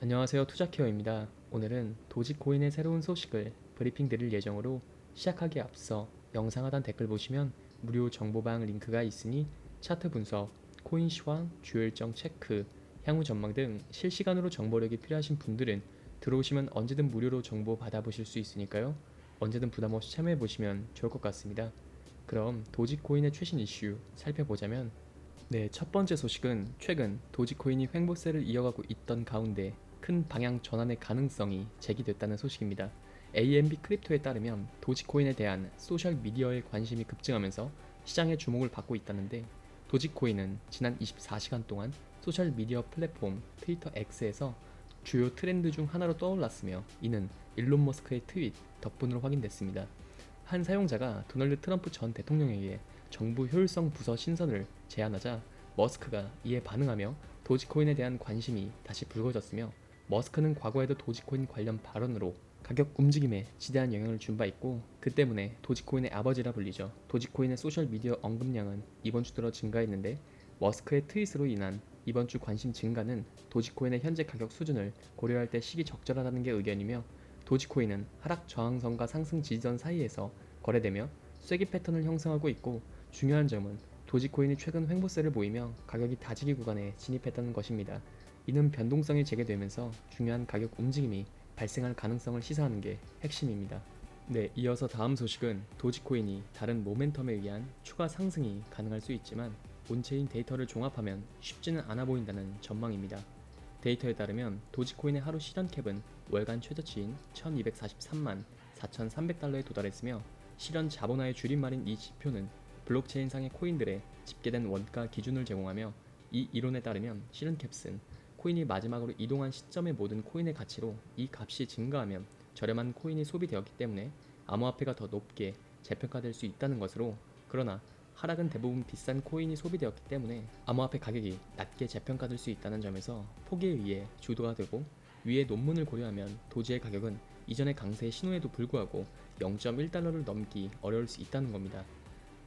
안녕하세요 투자케어입니다. 오늘은 도지코인의 새로운 소식을 브리핑 드릴 예정으로 시작하기에 앞서 영상 하단 댓글 보시면 무료 정보방 링크가 있으니 차트 분석, 코인 시황, 주요 일정 체크, 향후 전망 등 실시간으로 정보력이 필요하신 분들은 들어오시면 언제든 무료로 정보 받아보실 수 있으니까요. 언제든 부담 없이 참여해 보시면 좋을 것 같습니다. 그럼 도지코인의 최신 이슈 살펴보자면 네, 첫 번째 소식은 최근 도지코인이 횡보세를 이어가고 있던 가운데 큰 방향 전환의 가능성이 제기됐다는 소식입니다. AMB 크립토에 따르면 도지코인에 대한 소셜 미디어의 관심이 급증하면서 시장의 주목을 받고 있다는데 도지코인은 지난 24시간 동안 소셜 미디어 플랫폼 트위터 X에서 주요 트렌드 중 하나로 떠올랐으며 이는 일론 머스크의 트윗 덕분으로 확인됐습니다. 한 사용자가 도널드 트럼프 전 대통령에게 정부 효율성 부서 신설을 제안하자 머스크가 이에 반응하며 도지코인에 대한 관심이 다시 불거졌으며 머스크는 과거에도 도지코인 관련 발언으로 가격 움직임에 지대한 영향을 준 바 있고 그 때문에 도지코인의 아버지라 불리죠. 도지코인의 소셜 미디어 언급량은 이번 주 들어 증가했는데 머스크의 트윗으로 인한 이번 주 관심 증가는 도지코인의 현재 가격 수준을 고려할 때 시기 적절하다는 게 의견이며 도지코인은 하락 저항선과 상승 지지선 사이에서 거래되며 쐐기 패턴을 형성하고 있고 중요한 점은 도지코인이 최근 횡보세를 보이며 가격이 다지기 구간에 진입했다는 것입니다. 이는 변동성이 재개되면서 중요한 가격 움직임이 발생할 가능성을 시사하는 게 핵심입니다. 네, 이어서 다음 소식은 도지코인이 다른 모멘텀에 의한 추가 상승이 가능할 수 있지만 온체인 데이터를 종합하면 쉽지는 않아 보인다는 전망입니다. 데이터에 따르면 도지코인의 하루 실현 캡은 월간 최저치인 1243만 4,300달러에 도달했으며 실현 자본화의 줄임말인 이 지표는 블록체인상의 코인들의 집계된 원가 기준을 제공하며 이 이론에 따르면 실현 캡은 코인이 마지막으로 이동한 시점의 모든 코인의 가치로 이 값이 증가하면 저렴한 코인이 소비되었기 때문에 암호화폐가 더 높게 재평가될 수 있다는 것으로 그러나 하락은 대부분 비싼 코인이 소비되었기 때문에 암호화폐 가격이 낮게 재평가될 수 있다는 점에서 포기에 의해 주도가 되고 위의 논문을 고려하면 도지의 가격은 이전의 강세의 신호에도 불구하고 0.1달러를 넘기 어려울 수 있다는 겁니다.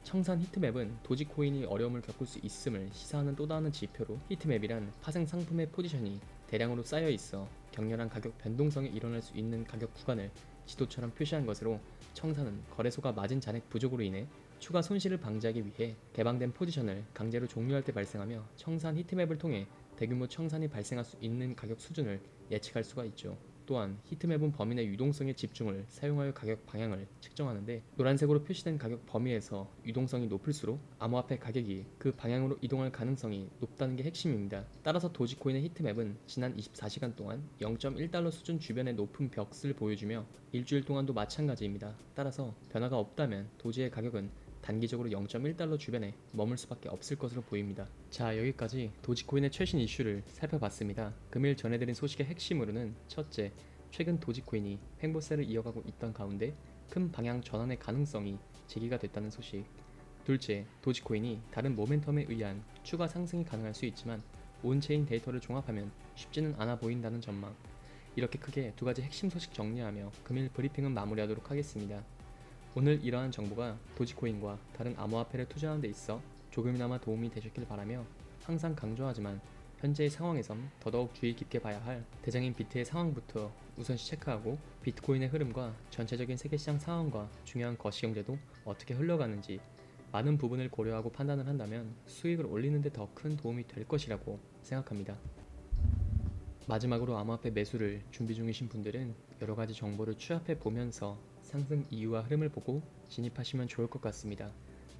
청산 히트맵은 도지코인이 어려움을 겪을 수 있음을 시사하는 또 다른 지표로 히트맵이란 파생 상품의 포지션이 대량으로 쌓여 있어 격렬한 가격 변동성이 일어날 수 있는 가격 구간을 지도처럼 표시한 것으로 청산은 거래소가 마진 잔액 부족으로 인해 추가 손실을 방지하기 위해 개방된 포지션을 강제로 종료할 때 발생하며 청산 히트맵을 통해 대규모 청산이 발생할 수 있는 가격 수준을 예측할 수가 있죠. 또한 히트맵은 내 유동성의 집중을 사용하여 가격 방향을 측정하는데 노란색으로 표시된 가격 범위에서 유동성이 높을수록 암호화폐 가격이 그 방향으로 이동할 가능성이 높다는 게 핵심입니다. 따라서 도지코인의 히트맵은 지난 24시간 동안 0.1달러 수준 주변의 높은 벽스를 보여주며 일주일 동안도 마찬가지입니다. 따라서 변화가 없다면 도지의 가격은 단기적으로 0.1달러 주변에 머물 수밖에 없을 것으로 보입니다. 자, 여기까지 도지코인의 최신 이슈를 살펴봤습니다. 금일 전해드린 소식의 핵심으로는 첫째, 최근 도지코인이 횡보세를 이어가고 있던 가운데 큰 방향 전환의 가능성이 제기가 됐다는 소식. 둘째, 도지코인이 다른 모멘텀에 의한 추가 상승이 가능할 수 있지만 온체인 데이터를 종합하면 쉽지는 않아 보인다는 전망. 이렇게 크게 두 가지 핵심 소식 정리하며 금일 브리핑은 마무리하도록 하겠습니다. 오늘 이러한 정보가 도지코인과 다른 암호화폐를 투자하는 데 있어 조금이나마 도움이 되셨길 바라며 항상 강조하지만 현재의 상황에선 더더욱 주의 깊게 봐야 할 대장인 비트의 상황부터 우선시 체크하고 비트코인의 흐름과 전체적인 세계시장 상황과 중요한 거시경제도 어떻게 흘러가는지 많은 부분을 고려하고 판단을 한다면 수익을 올리는 데 더 큰 도움이 될 것이라고 생각합니다. 마지막으로 암호화폐 매수를 준비 중이신 분들은 여러 가지 정보를 취합해 보면서 상승 이유와 흐름을 보고 진입하시면 좋을 것 같습니다.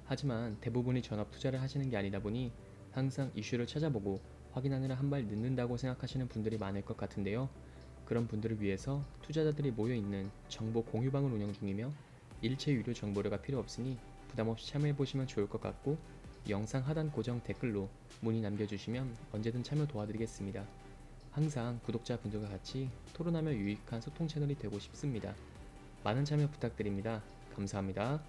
하지만 대부분이 전업 투자를 하시는 게 아니다 보니 항상 이슈를 찾아보고 확인하느라 한 발 늦는다고 생각하시는 분들이 많을 것 같은데요. 그런 분들을 위해서 투자자들이 모여 있는 정보 공유방을 운영 중이며 일체 유료 정보료가 필요 없으니 부담 없이 참여해 보시면 좋을 것 같고 영상 하단 고정 댓글로 문의 남겨주시면 언제든 참여 도와드리겠습니다. 항상 구독자분들과 같이 토론하며 유익한 소통 채널이 되고 싶습니다. 많은 참여 부탁드립니다. 감사합니다.